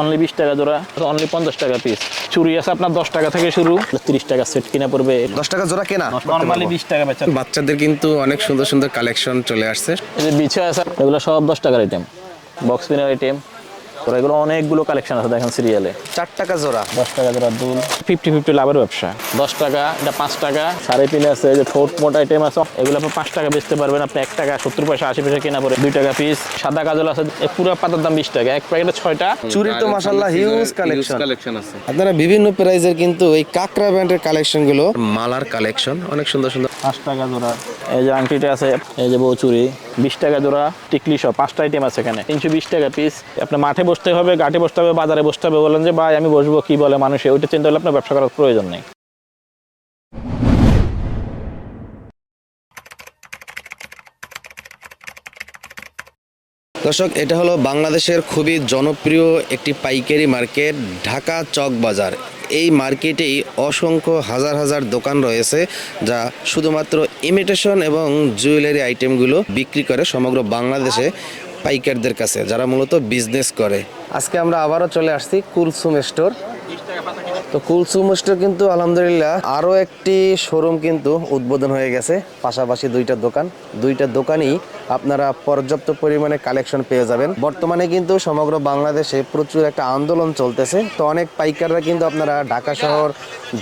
Only বিশ টাকা জোড়া। অনলি পঞ্চাশ টাকা পিস চুরি আছে আপনার দশ টাকা থেকে শুরু। ত্রিশ টাকা সেট কিনা পড়বে। দশ টাকা জোড়া কেনা? নর্মালি বিশ টাকা বেচা। বাচ্চাদের কিন্তু অনেক সুন্দর সুন্দর কালেকশন চলে আসছে। এই যে বিছে আছে এগুলো সব দশ টাকার আইটেম বক্স পিনের আইটেম তোরা এগুলো অনেকগুলো কালেকশন আছে দেখেন সিরিয়ালে চার টাকা জোড়া। দশ টাকা জোড়া দুল। ফিফটি ফিফটি লাভের ব্যবসা। দশ টাকা এটা পাঁচ টাকা। সাড়ে পিনে আছে যে ঠোঁট মোট আইটেম আছে। এগুলো আপনি পাঁচ টাকা বেচতে পারবেন। আপনি এক টাকা সত্তর পয়সা আশি পয়সা কেনা পড়ে দুই টাকা পিস সাদা কাজল আছে পুরো পাতার দাম বিশ টাকা। এক প্যাকেটে ছয়টা। চুরির তো মাসাল্লাহ হিউজ কালেকশন কালেকশন আছে। আপনারা বিভিন্ন প্রাইজের কিন্তু এই কাকরা ব্র্যান্ডের কালেকশনগুলো মালার কালেকশন অনেক সুন্দর সুন্দর। পাঁচ টাকা জোড়া। এই যে আংটিটা আছে এই যে বৌচুরি বিশ টাকা জোড়া টিকলি সব পাঁচটা আইটেম আছে এখানে। তিনশো বিশ টাকা পিস আপনার মাঠে বসতে হবে, ঘাটে বসতে হবে, বাজারে বসতে হবে, বলেন যে, ভাই, আমি বসবো। কি বলে মানুষে? ওইটা চিন্তা করলে আপনার ব্যবসা করার প্রয়োজন নেই। দর্শক, এটা হলো বাংলাদেশের খুবই জনপ্রিয় একটি পাইকারি মার্কেট, ঢাকা চক বাজার। এই মার্কেটেই অসংখ্য হাজার হাজার দোকান রয়েছে, যা শুধুমাত্র ইমিটেশন এবং জুয়েলারি আইটেমগুলো বিক্রি করে সমগ্র বাংলাদেশে। পাইকারদের কাছে যারা মূলত বিজনেস করে। আজকে আমরা আবারও চলে আসছি কুলসুম স্টোর তো কুলসুম স্টোর কিন্তু আলহামদুলিল্লাহ আরও একটি শোরুম কিন্তু উদ্বোধন হয়ে গেছে। পাশাপাশি দুইটা দোকান। দুইটা দোকানই আপনারা পর্যাপ্ত পরিমাণে কালেকশন পেয়ে যাবেন। বর্তমানে কিন্তু সমগ্র বাংলাদেশে প্রচুর একটা আন্দোলন চলতেছে। তো অনেক পাইকাররা কিন্তু আপনারা ঢাকা শহর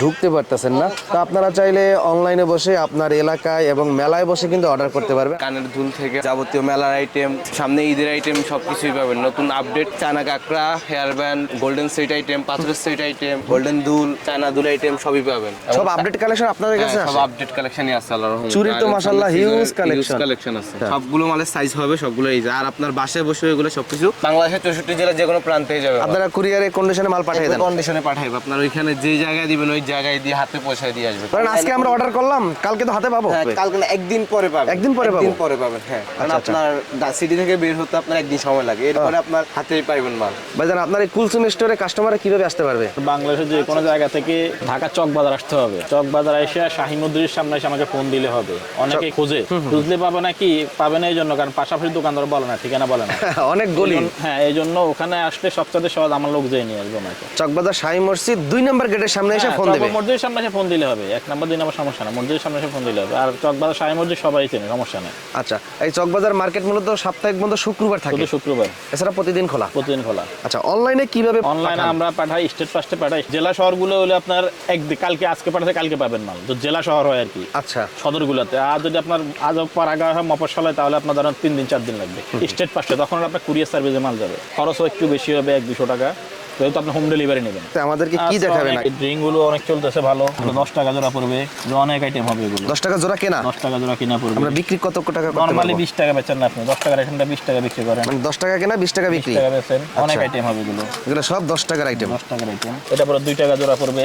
ঢুকতে পারতেছেন না। তো আপনারা চাইলে অনলাইনে বসে আপনার এলাকায় এবং মেলায় বসে কিন্তু অর্ডার করতে পারবেন। কানের দুল থেকে যাবতীয় মেলার আইটেম সামনে ঈদের আইটেম সবকিছুই পাবেন। নতুন আপডেট চানা কাঁকড়া hair band golden set item পাথরের সেট আইটেম গোল্ডেন দুল চায়না দুল আইটেম সবই পাবেন। সব আপডেট কালেকশন আপনাদের কাছে হ্যাঁ, সব আপডেট কালেকশনই আছে আল্লাহর রহমতে। চুরির তো মাশাআল্লাহ season- collection। huge collection আছে। সবগুলো মালের সাইজ হবে সবগুলো এই যে। আর আপনার বাসায় বসে এগুলো সবকিছু বাংলাদেশের চৌষট্টি জেলার যে কোনো প্রান্তে যাবে। আপনারা কুরিয়ারে কন্ডিশনে মাল পাঠিয়ে দেন। কন্ডিশনে পাঠাইবে। আপনার ওইখানে যে জায়গায় দিবেন ওই জায়গায় দিয়ে হাতে পৌঁছায় দিয়ে আসবে। কারণ আজকে আমরা অর্ডার করলাম কালকে তো হাতে পাবো। হ্যাঁ, কালকে না, একদিন পরে পাবেন। একদিন পরে পাবেন একদিন পরে পাবেন হ্যাঁ। কারণ আচ্ছা, আচ্ছা। আপনার সিটি থেকে বের হতে আপনার একদিন সময় লাগে। এরপরে আপনার হাতেই পাইবেন মাল। ভাইজান আপনার এই কুলসুম স্টোরে কাস্টমাররা কীভাবে আসতে পারবে? বাংলাদেশের যে কোনো জায়গা থেকে ঢাকা চক বাজার আসতে হবে। চক বাজার এসে শাহী মন্দিরের সামনে এসে আমাকে ফোন দিলে হবে। অনেকে খোঁজে। খুঁজলে পাবে না কি পাবে না এই জন্য কারণ পাশাপাশি দোকানদার বলে না ঠিকানা বলে না। অনেক গলি। হ্যাঁ এই জন্য ওখানে আসলে সবচেয়ে সহজ আমার লোক যেয়ে নিয়ে আসবে ওনাকে। চকবাজার শাহী মসজিদ দুই নম্বর গেটের সামনে এসে ফোন দেবে। মসজিদের সামনে এসে ফোন দিলে হবে। এক নাম্বার দুই নাম্বার সমস্যা না মসজিদের সামনে এসে ফোন দিলে হবে। আর চকবাজার সাই মসজিদ সবাই চেনে সমস্যা নেই। আচ্ছা এই চকবাজার মার্কেট মূলত সাপ্তাহিক বন্ধ শুক্রবার থাকে। শুক্রবার। এছাড়া প্রতিদিন খোলা। প্রতিদিন খোলা। আচ্ছা অনলাইনে কীভাবে অনলাইনে আমরা পাঠাই স্টেট ফার্স্টে পাঠাই। জেলা শহরগুলো হলে আপনার একদিন কালকে আজকে পাঠাতে কালকে পাবেন মাল। তো জেলা শহর হয় আর কি। আচ্ছা। সদরগুলোতে। আর যদি আপনার আজ পাড়াগাঁ হয় মফসলায় তাহলে আপনার ধরেন তিন দিন চার দিন লাগবে। স্টেট পাশে তখন আপনার কুরিয়ার সার্ভিসে মাল যাবে। খরচও একটু বেশি হবে এক দুশো টাকা। যেহেতু আপনি হোম ডেলিভারি নেবেন। তো আমাদেরকে কি দেখাবেন? ড্রিঙ্ক অনেক চলতেছে ভালো। দশ টাকা জোড়া পড়বে। অনেক আইটেম হবে এগুলো। দশ টাকা জোড়া কেনা? দশ টাকা জোড়া কিনা পড়বে। আমরা বিক্রি কত টাকা নর্মালি বিশ টাকা বেচেন না আপনি। দশ টাকার আইটেমটা বিশ টাকা বিক্রি করেন। মানে দশ টাকা কেনা বিশ টাকা বিক্রি? টাকা বেচেন। অনেক আচ্ছা। আইটেম হবে এগুলো। এগুলো সব দশ টাকার আইটেম দশ টাকার আইটেম এটা পরে দুই টাকা জোড়া পড়বে।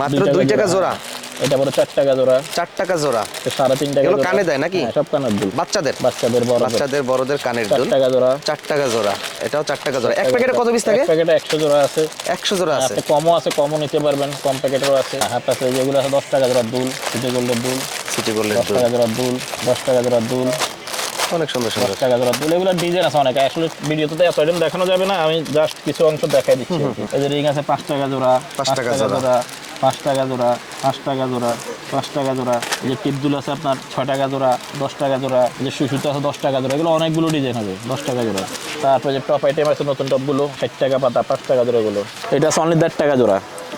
মাত্র দুই টাকা জোড়া? এটা চার টাকা জোড়া চার টাকা জোড়া তো সাড়ে তিন টাকা এগুলো কানে দেয় নাকি? হ্যাঁ, সব কানের দুল। বাচ্চাদের? বাচ্চাদের বড় বাচ্চাদের বড়দের কানের দুল? টাকা জোড়া চার টাকা জোড়া এটাও চার টাকা জোড়া এক প্যাকেটে কত পিস থাকে? এক প্যাকেটে একশো জোড়া আছে। একশো জোড়া আছে? কমও আছে কমও নিতে পারবেন। কম প্যাকেটেরও আছে। হাত আছে যেগুলো আছে দশ টাকা জোড়া দুল সিটি গোল্ডের দুল। সিটি গোল্ডের দশ টাকা জোড়া দুল দশ টাকা জোড়া দুল। অনেক সুন্দর দশ সুন্দর। টাকা জোড়া দুল। এগুলো ডিজাইন আছে অনেক। আসলে ভিডিওতে এত আইটেম দেখানো যাবে না। আমি জাস্ট কিছু অংশ দেখাই দিচ্ছি। এই যে রিং আছে পাঁচ টাকা জোড়া পাঁচ টাকা জোড়া। পাঁচ টাকা জোড়া পাঁচ টাকা জোড়া পাঁচ টাকা জোড়া এই যে টিপদুল আছে আপনার ছয় টাকা জোড়া দশ টাকা জোড়া এই যে সুসুতে আছে দশ টাকা জোড়া এগুলো অনেকগুলো ডিজাইন হবে দশ টাকা জোড়া তারপরে যে টপ আইটেম আছে নতুন টপগুলো ষাট টাকা পাতা পাঁচ টাকা জোড়াগুলো এটা আছে অনলি দেড় টাকা জোড়া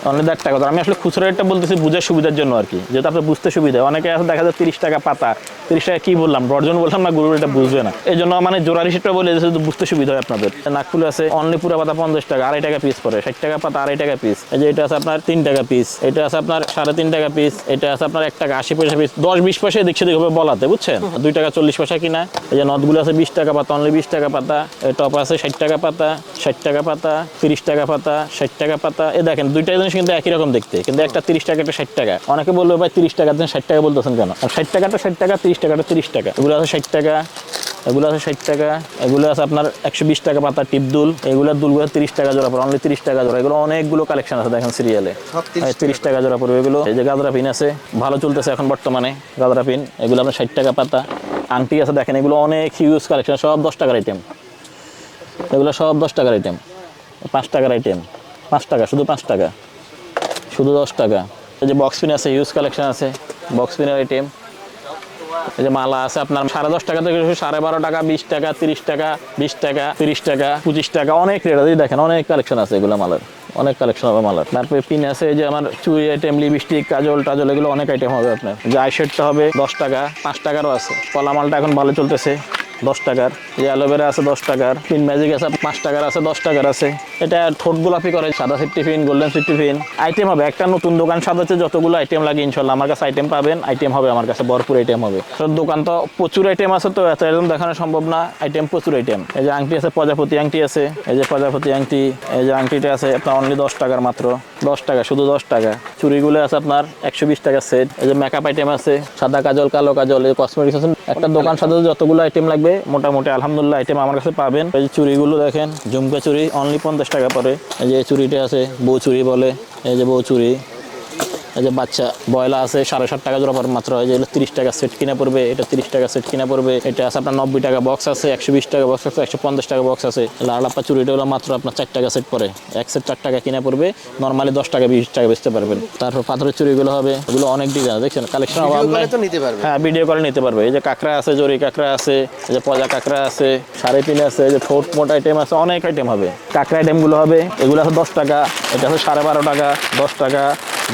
অনলি দেড় টাকা আমি আসলে খুচরো রেটটা বলতেছি বুঝার সুবিধার জন্য আর কি। যেহেতু আপনার বুঝতে সুবিধা, অনেকে আছে দেখা যায় তিরিশ টাকা পাতা, তিরিশ টাকা কি বললাম ডর্জন বললাম না, গুরুর এটা বুঝবে না। এই জন্য মানে জোড়া হিসেবটা বলে দিয়েছে, তো বুঝতে সুবিধা হয় আপনাদের। নাকফুল আছে অনলি পুরা পাতা পঞ্চাশ টাকা, আড়াই টাকা পিস পড়ে, ষাট টাকা পাতা, আড়াই টাকা পিস এই যে এটা আছে আপনার তিন টাকা পিস এটা আছে আপনার সাড়ে তিন টাকা পিস এটা আছে আপনার এক টাকা আশি পয়সা পিস দশ বিশ পয়সা এদিক সেদিক হবে বলাতে, বুঝছেন? দুই টাকা চল্লিশ পয়সা কিনা। এই যে নদগুলো আছে বিশ টাকা পাতা, অনলি বিশ টাকা পাতা টপ আছে ষাট টাকা পাতা, ষাট টাকা পাতা, তিরিশ টাকা পাতা, ষাট টাকা পাতা, এ দেখেন দুইটা জিনিস কিন্তু একই রকম দেখতে। কিন্তু একটা তিরিশ টাকা একটা ষাট টাকা। অনেকে বলবে ভাই তিরিশ টাকা দিন ষাট টাকা বলতেছেন কেন? আর ষাট টাকাটা ষাট টাকা তিরিশ টাকাটা তিরিশ টাকা। এগুলো আছে ষাট টাকা এগুলো আছে ষাট টাকা এগুলো আছে আপনার একশো বিশ টাকা পাতা টিপ দুল এগুলো দুলগুলো তিরিশ টাকা জোড়া পড়ে অনলি তিরিশ টাকা জোড়া। এগুলো অনেকগুলো কালেকশন আছে দেখেন সিরিয়ালে তিরিশ টাকা। জোড়া পড়বে এগুলো। এই যে গাজরা পিন আছে ভালো চলতেছে এখন বর্তমানে গাজরা পিন। এগুলো আপনার ষাট টাকা পাতা। আংটি আছে দেখেন এগুলো অনেক হিউজ কালেকশন সব দশ টাকার আইটেম এগুলো সব দশ টাকার আইটেম পাঁচ টাকার আইটেম পাঁচ টাকা শুধু পাঁচ টাকা। শুধু দশ টাকা। এই যে বক্স পিন আছে ইউজ কালেকশন আছে বক্স পিনের আইটেম এই যে মালা আছে আপনার, সাড়ে দশ টাকা থেকে সাড়ে বারো টাকা, বিশ টাকা, তিরিশ টাকা, বিশ টাকা, তিরিশ টাকা, পঁচিশ টাকা, অনেক রেট আছে। দেখেন, অনেক কালেকশন আছে এগুলো মালার, অনেক কালেকশন হবে মালার। তারপরে পিন আছে যে আমার চুড়ি আইটেম লিপস্টিক কাজল টাজল, এগুলো অনেক আইটেম হবে আপনার। যে আই শেডটা হবে দশ টাকা, পাঁচ টাকারও আছে। কলা মালটা এখন ভালো চলতেছে। দশ টাকার যে অ্যালোভেরা আছে দশ টাকার পিন ম্যাজিক আছে পাঁচ টাকার আছে, দশ টাকার আছে। এটা ঠোঁট গোলাপি করে, সাদা safety pin golden safety pin item হবে, একটা নতুন দোকান সাজাচ্ছে যতগুলো আইটেম লাগে ইনশাল্লাহ আমার কাছে আইটেম পাবেন আইটেম হবে আমার কাছে, ভরপুর আইটেম হবে। দোকান তো প্রচুর আইটেম আছে তো, এত একদম দেখানো সম্ভব না আইটেম প্রচুর আইটেম এই যে আংটি আছে, প্রজাপতি আংটি আছে, এই যে প্রজাপতি আংটি, এই যে আংটিটা আছে, আপনার অনলি দশ টাকার মাত্র, দশ টাকা, শুধু দশ টাকা। চুড়িগুলো আছে আপনার একশো বিশ টাকার সেট এই যে মেকআপ আইটেম আছে, সাদা কাজল, কালো কাজল, এই কসমেটিক্স আছে, একটা দোকান সাজাতে যতগুলো আইটেম লাগবে মোটামুটি আলহামদুলিল্লাহ আইটেম আমার কাছে পাবেন। এই যে চুড়িগুলো দেখেন, ঝুমকা চুরি অনলি পঞ্চাশ টাকা পরে এই যে চুরিটা আছে, বউ চুরি বলে। এই যে বউ চুড়ি। এই যে বাচ্চা বয়লা আছে সাড়ে সাত টাকা জোড়া পর মাত্র। হয় যেগুলো তিরিশ টাকা সেট কিনা পড়বে এটা তিরিশ টাকা সেট কিনা পড়বে। এটা আছে আপনার নব্বই টাকা বক্স আছে একশো বিশ টাকা বক্স আছে একশো পঞ্চাশ টাকা বক্স আছে। লালাপা চুরিটা হলো মাত্র আপনার চার টাকা সেট পড়ে। এক সেট চার টাকা কিনা পড়বে নর্মালি দশ টাকা বিশ টাকা বেচতে পারবেন। তারপর পাথরের চুরিগুলো হবে এগুলো অনেক ডিজাইন দেখছেন? কালেকশন অভাব ভিডিও কলে নিতে পারবে। হ্যাঁ ভিডিও করে নিতে পারবে। এই যে কাঁকড়া আছে জরি কাঁকড়া আছে এই যে পজা কাঁকড়া আছে সাড়ে পিন আছে এই যে ঠোঁট মোট আইটেম আছে অনেক আইটেম হবে। কাঁকড়া আইটেমগুলো হবে এগুলো আছে দশ টাকা এটা আছে সাড়ে বারো টাকা দশ টাকা।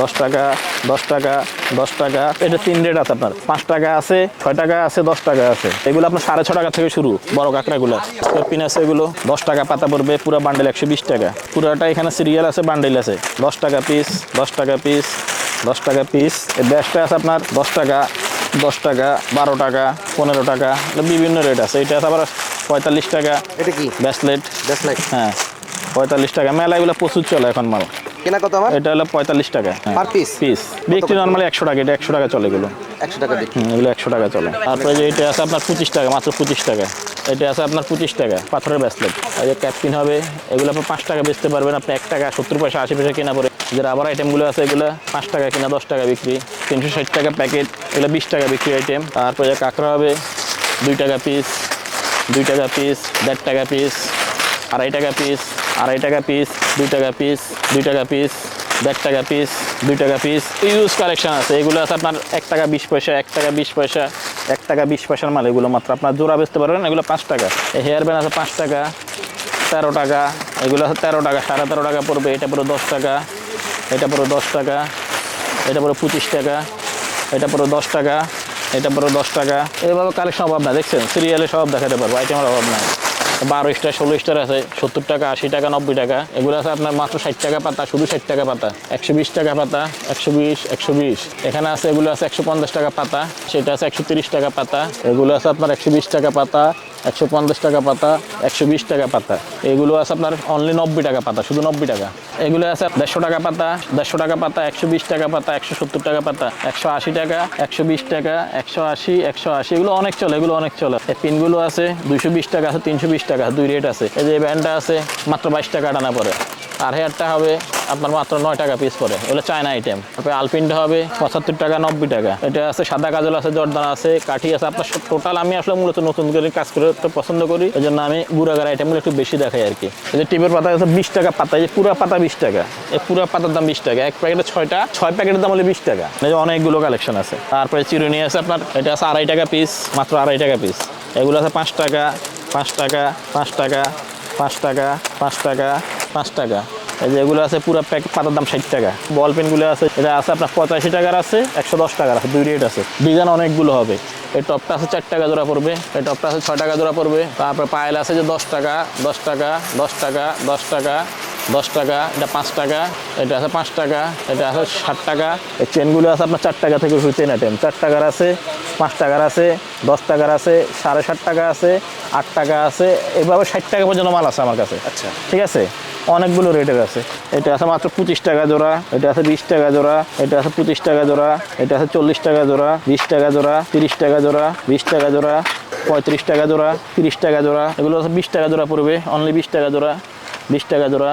দশ টাকা দশ টাকা দশ টাকা। এটা তিন রেট আছে আপনার। পাঁচ টাকা আছে ছয় টাকা আছে দশ টাকা আছে। এগুলো আপনার সাড়ে ছ টাকা থেকে শুরু বড় কাঁকড়াগুলো। পিন আছে এগুলো। দশ টাকা পাতা পড়বে পুরো বান্ডেল একশো বিশ টাকা। পুরোটা এখানে সিরিয়াল আছে বান্ডেল আছে। দশ টাকা পিস দশ টাকা পিস দশ টাকা পিস এই ব্যাসটা আছে আপনার দশ টাকা দশ টাকা বারো টাকা পনেরো টাকা। বিভিন্ন রেট আছে। এটা আছে আবার পঁয়তাল্লিশ টাকা। এটা কি? ব্যাসলেট ব্যাসলাইট হ্যাঁ পঁয়তাল্লিশ টাকা। মেলা এগুলো প্রচুর চলে এখন মাল। কেনা কত আমার? এটা হলো পঁয়তাল্লিশ টাকা Per piece? পিস বিক্রি নর্মালি একশো টাকা এটা একশো টাকা চলে এগুলো। একশো টাকা বিক্রি। এগুলো একশো টাকা চলে। তারপরে যে এটা আছে আপনার পঁচিশ টাকা মাত্র পঁচিশ টাকা। এটা আছে আপনার পঁচিশ টাকা পাথরের ব্যাসলেট আর যে ক্যাপকিন হবে এগুলো আপনি পাঁচ টাকা বেচতে পারবেন। আপনি এক টাকা সত্তর পয়সা আশি পয়সা কেনা পরে। যে রাবার আইটেমগুলো আছে এগুলো পাঁচ টাকা কিনা দশ টাকা বিক্রি। তিনশো ষাট টাকা প্যাকেট এগুলো বিশ টাকা বিক্রি আইটেম তারপরে যে কাঁকড়া হবে দুই টাকা পিস দুই টাকা পিস দেড় টাকা পিস আড়াই টাকা পিস আড়াই টাকা পিস দুই টাকা পিস দুই টাকা পিস দেড় টাকা পিস দুই টাকা পিস ইউজ কালেকশন আছে। এগুলো আছে আপনার এক টাকা বিশ পয়সা, এক টাকা বিশ পয়সা, এক টাকা বিশ পয়সার মাল এগুলো মাত্র। আপনার জোড়া বেচতে পারবেন, এগুলো পাঁচ টাকা। এই হেয়ার ব্যান্ড আছে পাঁচ টাকা, তেরো টাকা, এগুলো আছে তেরো টাকা, সাড়ে তেরো টাকা পড়বে, এটা পুরো দশ টাকা, এটা পুরো দশ টাকা, এটা পুরো পঁচিশ টাকা, এটা পুরো দশ টাকা, এটা পুরো দশ টাকা। এইভাবে কালেকশন অভাব না দেখছেন? সিরিয়ালে সব দেখাতে পারব আইটেমের অভাব নাই। বারো স্টার ষোলো স্টার আছে, সত্তর টাকা, আশি টাকা, নব্বই টাকা। এগুলো আছে আপনার মাত্র ষাট টাকা পাতা, শুধু ষাট টাকা পাতা। একশো বিশ টাকা পাতা, একশো বিশ একশো বিশ। এখানে আছে, এগুলো আছে একশো পঞ্চাশ টাকা পাতা, সেটা আছে একশো তিরিশ টাকা পাতা। এগুলো আছে আপনার একশো বিশ টাকা পাতা। একশো পঞ্চাশ টাকা পাতা, একশো বিশ টাকা পাতা। এগুলো আছে আপনার অনলি নব্বই টাকা পাতা, শুধু নব্বই টাকা। এগুলো আছে দেড়শো টাকা পাতা, দেড়শো টাকা পাতা, একশো বিশ টাকা পাতা, একশো সত্তর টাকা পাতা, একশো আশি টাকা, একশো বিশ টাকা, একশো আশি একশো আশি, এগুলো অনেক চলে, এগুলো অনেক চলে। এই পিনগুলো আছে দুইশো বিশ টাকা আছে, তিনশো বিশ টাকা, দুই রেট আছে। এই যে ব্যান্ডটা আছে, মাত্র বাইশ টাকা টানা পরে আর হেয়ারটা হবে আপনার মাত্র নয় টাকা পিস পরে এগুলো চায়না আইটেম তারপরে আলপিনটা হবে পঁচাত্তর টাকা, নব্বই টাকা। এটা আছে সাদা কাজল আছে, জর্দান আছে, কাঠি আছে। আপনার টোটাল আমি আসলে মূলত নতুন করে কাজ করে করতে পছন্দ করি। এই জন্য আমি গুড়াগার আইটেমগুলো একটু বেশি দেখাই আর কি। এই টিপের পাতা আছে বিশ টাকা পাতা, এই পুরা পাতা বিশ টাকা। এই পুরা পাতার দাম বিশ টাকা। এক প্যাকেটে ছয়টা, ছয় প্যাকেটের দাম হলে বিশ টাকা। এই যে অনেকগুলো কালেকশন আছে। তারপরে চিরুনি আছে আপনার, এটা আছে আড়াই টাকা পিস মাত্র আড়াই টাকা পিস এগুলো আছে পাঁচ টাকা পাঁচ টাকা পাঁচ টাকা পাঁচ টাকা পাঁচ টাকা পাঁচ টাকা। এই যে এগুলো আছে পুরো প্যাক পাতার দাম ষাট টাকা। বল পেনগুলো আছে এটা আছে আপনার পঁচাশি টাকার আছে একশো দশ টাকার আছে দুই রেট আছে। ডিজাইন অনেকগুলো হবে। এই টপটা আছে চার টাকা জোড়া পড়বে এই টপটা আছে ছয় টাকা জোড়া পড়বে। তারপরে পায়েল আছে যে দশ টাকা দশ টাকা দশ টাকা দশ টাকা দশ টাকা এটা পাঁচ টাকা এটা আছে পাঁচ টাকা এটা আছে ষাট টাকা। এই চেনগুলো আছে আপনার চার টাকা থেকে শুরু চেন আইটেম চার টাকার আছে পাঁচ টাকার আছে দশ টাকার আছে সাড়ে ষাট টাকা আছে আট টাকা আছে এভাবে ষাট টাকা পর্যন্ত মাল আছে আমার কাছে। আচ্ছা। ঠিক আছে? অনেকগুলো রেটের আছে এটা আছে মাত্র পঁচিশ টাকা জোড়া এটা আছে বিশ টাকা জোড়া এটা আছে পঁচিশ টাকা জোড়া এটা আছে চল্লিশ টাকা জোড়া বিশ টাকা জোড়া তিরিশ টাকা জোড়া বিশ টাকা জোড়া পঁয়ত্রিশ টাকা জোড়া তিরিশ টাকা জোড়া এগুলো আছে বিশ টাকা জোড়া পড়বে অনলি বিশ টাকা জোড়া বিশ টাকা জোড়া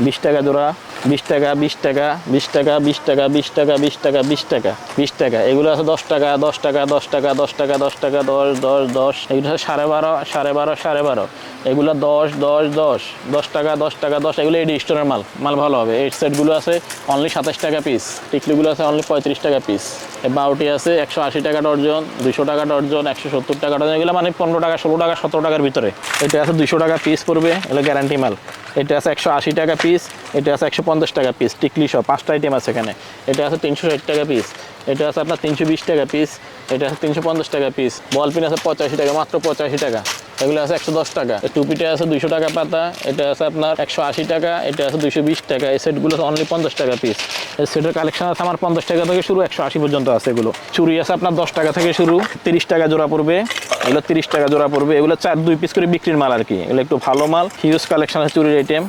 বিশ টাকা জোড়া বিশ টাকা বিশ টাকা বিশ টাকা বিশ টাকা বিশ টাকা বিশ টাকা বিশ টাকা বিশ টাকা। এগুলো আছে দশ টাকা দশ টাকা দশ টাকা দশ টাকা দশ টাকা, দশ দশ দশ। এগুলো আছে সাড়ে বারো সাড়ে বারো সাড়ে বারো। এগুলো দশ দশ দশ দশ টাকা দশ টাকা, দশ। এগুলো এডি স্টোরের মাল। মাল ভালো হবে। এই সেটগুলো আছে অনলি সাতাশ টাকা পিস টিকলিগুলো আছে অনলি পঁয়ত্রিশ টাকা পিস বাউটি আছে একশো আশি টাকা ডর্জন দুশো টাকা ডর্জন একশো সত্তর টাকা ডর্জন এগুলো মানে পনেরো টাকা, ষোলো টাকা, সতেরো টাকার ভিতরে। এটা আছে দুশো টাকা পিস পড়বে। এগুলো গ্যারান্টি মাল। এটা আছে একশো আশি টাকা পিস এটা আছে একশো পঞ্চাশ টাকা পিস টিকলি সব পাঁচটা আইটেম আছে এখানে। এটা আছে তিনশো ষাট টাকা পিস এটা আছে আপনার তিনশো বিশ টাকা পিস এটা আছে তিনশো পঞ্চাশ টাকা পিস বল পিন আছে পঁচাশি টাকা, মাত্র পঁচাশি টাকা। এগুলো আছে একশো দশ টাকা। টুপিটা আছে দুশো টাকা পাতা, এটা আছে আপনার একশো আশি টাকা, এটা আছে দুশো বিশ টাকা, এই সেটগুলো অনলি পঞ্চাশ টাকা পিস সেটের কালেকশন আছে আমার পঞ্চাশ টাকা থেকে শুরু, একশো আশি পর্যন্ত আছে এগুলো। চুরি আছে আপনার দশ টাকা থেকে শুরু, তিরিশ টাকা জোড়া পড়বে, এগুলো তিরিশ টাকা জোড়া পড়বে, এগুলো চার দুই পিস করে বিক্রির মাল আর কি। এগুলো একটু ভালো মাল হিউজ কালেকশন আছে চুরির আইটেম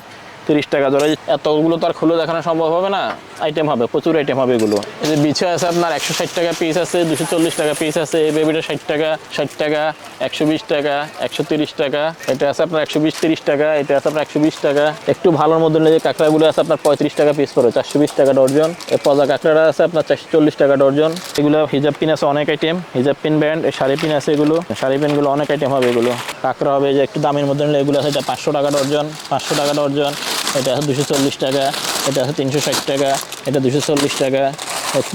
তিরিশ টাকা জোড়া এতগুলো তো আর খুলে দেখানো সম্ভব হবে না। আইটেম হবে, প্রচুর আইটেম হবে এগুলো। এই যে বিছে আছে আপনার একশো ষাট টাকা পিস আছে, দুশো চল্লিশ টাকা পিস আছে, এই বেবিটা ষাট টাকা ষাট টাকা, একশো বিশ টাকা, একশো তিরিশ টাকা, এটা আছে আপনার একশো বিশ, তিরিশ টাকা, এটা আছে আপনার একশো বিশ টাকা। একটু ভালোর মধ্যে নিয়ে যে কাঁকড়াগুলো আছে আপনার পঁয়ত্রিশ টাকা পিস পড়ে চারশো বিশ টাকা ডর্জন এই পজা কাঁকড়াটা আছে আপনার চারশো চল্লিশ টাকা ডর্জন এগুলো হিজাব পিন আছে অনেক আইটেম হিজাব পিন ব্যান্ড শাড়ি পিন আছে এগুলো। শাড়ি পিনগুলো অনেক আইটেম হবে এগুলো। কাঁকড়া হবে যে একটু দামের মধ্যে নিলে এগুলো আছে, এটা পাঁচশো টাকা ডর্জন পাঁচশো টাকা ডর্জন এটা আছে দুশো চল্লিশ টাকা, এটা আছে তিনশো ষাট টাকা, এটা দুশো চল্লিশ টাকা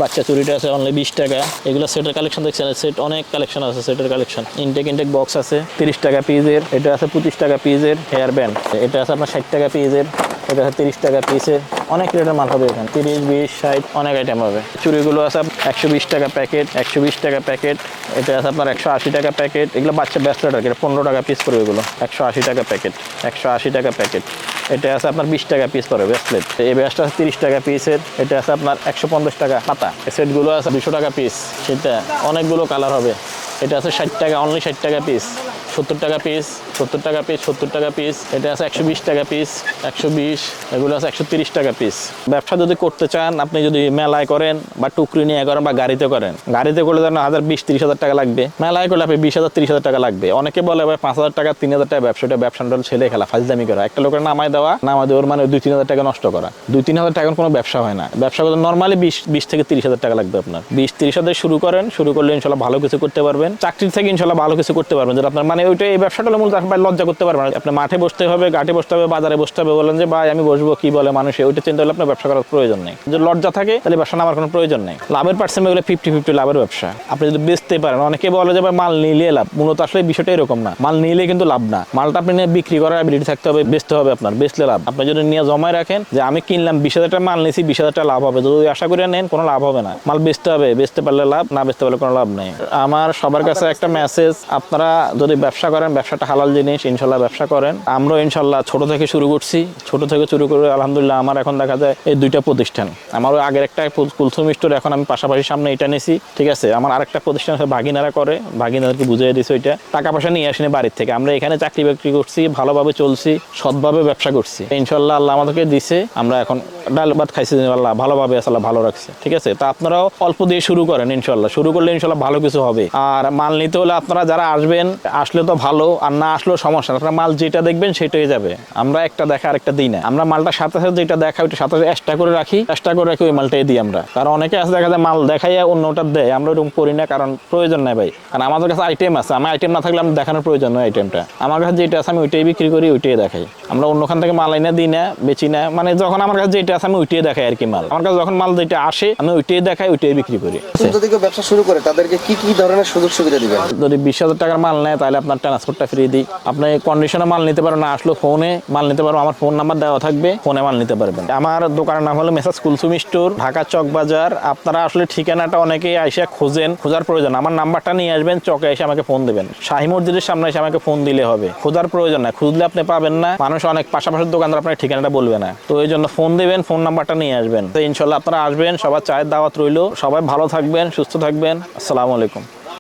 বাচ্চা চুরিটা আছে অনলি বিশ টাকা। এগুলো সেটের কালেকশন দেখছেন? সেট অনেক কালেকশন আছে, সেটের কালেকশন ইনটেক ইনটেক বক্স আছে, তিরিশ টাকা পিজের এটা আছে পঁচিশ টাকা পিজের হেয়ার ব্যান্ড এটা আছে আপনার ষাট টাকা পিজের এটা আছে তিরিশ টাকা পিসের অনেক রেটের মাল হবে এখানে। তিরিশ, বিশ, ষাট, অনেক আইটেম হবে। চুরিগুলো আছে একশো বিশ টাকা প্যাকেট একশো বিশ টাকা প্যাকেট এটা আছে আপনার একশো আশি টাকা প্যাকেট এগুলো বাচ্চা ব্যস্ত এটা পনেরো টাকা পিস পড়বে এগুলো। একশো আশি টাকা প্যাকেট একশো আশি টাকা প্যাকেট এটা আছে আপনার বিশ টাকা পিস পরে ব্যাসলেট এই ব্যাসটা আছে তিরিশ টাকা পিসের এটা আছে আপনার একশো পঞ্চাশ টাকা পাতা। সেটগুলো আছে দুশো টাকা পিস সেটা অনেকগুলো কালার হবে। এটা আছে ষাট টাকা অনলি ষাট টাকা পিস সত্তর টাকা পিস সত্তর টাকা পিস সত্তর টাকা পিস এটা আছে একশো বিশ টাকা পিস একশো বিশ, এগুলো আছে একশো তিরিশ টাকা পিস ব্যবসা যদি করতে চান, আপনি যদি মেলায় করেন বা টুকরি নিয়ে করেন বা গাড়িতে করেন, গাড়িতে করলে যেন হাজার বিশ, তিরিশ হাজার টাকা লাগবে। মেলায় করলে আপনি বিশ হাজার, তিরিশ হাজার টাকা লাগবে। অনেকে বলে, ভাই, পাঁচ হাজার টাকা, তিন হাজার টাকা ব্যবসাটা ব্যবসা ছেলে খেলা ফাজদামি করা। একটা লোকের নামায় দেওয়া, নামায় দেওয়ার মানে দুই, তিন হাজার টাকা নষ্ট করা। দুই, তিন হাজার টাকা কোনো ব্যবসা হয় না। ব্যবসা করতে নর্মালি বিশ বিশ থেকে তিরিশ হাজার টাকা লাগবে আপনার। বিশ, তিরিশ হাজার শুরু করেন, শুরু করলে ইনশাল্লাহ ভালো কিছু করতে পারবেন। চাকরির থেকে ইনশাল্লাহ ভালো কিছু করতে পারবেন, যেটা আপনার মানে ওইটা এই ব্যবসাটা হলো মূলত আপনার লজ্জা করতে পারবেন না। আপনার মাঠে বসতে হবে, ঘাটে বসতে হবে, বাজারে বসতে হবে বলেন যে, ভাই, আমি বসবো, কি বলে মানুষ? ওইটা চিন্তা করলে আপনার ব্যবসা করার প্রয়োজন নেই। যদি লজ্জা থাকে, তাহলে ব্যবসা নামার কোনো প্রয়োজন নেই। লাভের পার্সেন্ট এগুলো ফিফটি ফিফটি লাভের ব্যবসা। আপনি যদি বেচতে পারেন, অনেকে বলে যে মাল নিলে লাভ। মূলত আসলে বিষয়টা এরকম না। মাল নিলে কিন্তু লাভ না। মালটা আপনি নিয়ে বিক্রি করার অ্যাবিলিটি থাকতে হবে, বেচতে হবে আপনার, বেচলে লাভ। আপনি যদি নিয়ে জমায় রাখেন যে, আমি কিনলাম বিশ হাজার টাকা, মাল নিয়েছি, বিশ হাজার টাকা লাভ হবে। যদি আশা করে নেন, কোনো লাভ হবে না। মাল বেচতে হবে, বেচতে পারলে লাভ, না বেচতে পারলে কোনো লাভ নেই। আমার সবার কাছে একটা মেসেজ আপনারা যদি ব্যবসা করেন, ব্যবসাটা হালাল জিনিস, ইনশাল্লাহ ব্যবসা করেন। আমরাও ইনশাল্লাহ ছোট থেকে শুরু করছি। ছোট থেকে শুরু করে, আলহামদুলিল্লাহ, আমার এখন দেখা যায় এই দুইটা প্রতিষ্ঠান। আমার আগের একটা কুল- কুলসুম স্টোর এখন আমি পাশাপাশি সামনে এটা নিয়েছি ঠিক আছে? আমার আরেকটা প্রতিষ্ঠান আছে ভাগিনারা করে। ভাগিনাদেরকে বুঝিয়ে দিছি ওইটা। টাকা পয়সা নিয়ে আসিনি বাড়ির থেকে। আমরা এখানে চাকরি বাকরি করছি, ভালোভাবে চলছি, সৎভাবে ব্যবসা করছি। ইনশাল্লাহ আল্লাহ আমাদেরকে দিছে। আমরা এখন ডাল ভাত খাইছি আল্লাহ ভালোভাবে আল্লাহ ভালো রাখছে, ঠিক আছে? তা আপনারাও অল্প দিয়ে শুরু করেন ইনশাল্লাহ। শুরু করলে ইনশাল্লাহ ভালো কিছু হবে। আর মাল নিতে হলে আপনারা যারা আসবেন, আসলে তো ভালো আর না আসলেও সমস্যা আপনারা মাল যেটা দেখবেন সেটাই যাবে। আমরা একটা দেখা আর একটা দিই না। আমরা মালটা সাথে সাথে যেটা দেখা ওইটা সাথে সাথে এক্সট্রা করে রাখি। এক্সট্রা করে রাখি ওই মালটাই দিই আমরা। কারণ অনেকে আছে দেখা যায় মাল দেখাইয়া অন্যটা দেয়। আমরা ওরকম করি না কারণ প্রয়োজন নাই ভাই। কারণ আমাদের কাছে আইটেম আছে। আমার আইটেম না থাকলে আমি দেখানোর প্রয়োজন নয় আইটেমটা আমার কাছে যেটা আছে আমি ওইটাই বিক্রি করি ওইটাই দেখাই। আমরা অন্যখান থেকে মাল এনে দিই না বেচি না। মানে যখন আমার কাছে যেটা আছে আমি ওইটাই দেখাই আর কি মাল। আমার কাছে যখন মাল যেটা আসে আমি ওইটাই দেখাই ওইটাই বিক্রি করি। যদি কেউ ব্যবসা শুরু করে তাদেরকে কি কি ধরনের সুযোগ সুবিধা দিবেন? যদি বিশ হাজার টাকার মাল নেয় তাহলে আপনার ট্রান্সপোর্টটা ফ্রি দিই। আপনি কন্ডিশনে মাল নিতে পারবেন, না আসলে ফোনে মাল নিতে পারব আমার ফোন নাম্বার দেওয়া থাকবে ফোনে মাল নিতে পারবেন। আমার দোকানের নাম হলো মেসাজ কুলসুম স্টোর ঢাকা চক বাজার। আপনারা আসলে ঠিকানাটা অনেকেই আইসা খোঁজেন, খোঁজার প্রয়োজন। আমার নাম্বারটা নিয়ে আসবেন, চকে এসে আমাকে ফোন দেবেন। শাহি মসজিদের সামনে এসে আমাকে ফোন দিলে হবে। খোঁজার প্রয়োজন না, খুঁজলে আপনি পাবেন না। মানুষ অনেক পাশাপাশি দোকানদার, আপনার ঠিকানাটা বলবে না। তো এই জন্য ফোন দেবেন ফোন নাম্বারটা নিয়ে আসবেন। তো ইনশাল্লাহ আপনারা আসবেন, সবার চায়ের দাওয়াত রইল। সবাই ভালো থাকবেন, সুস্থ থাকবেন। আসসালামু আলাইকুম।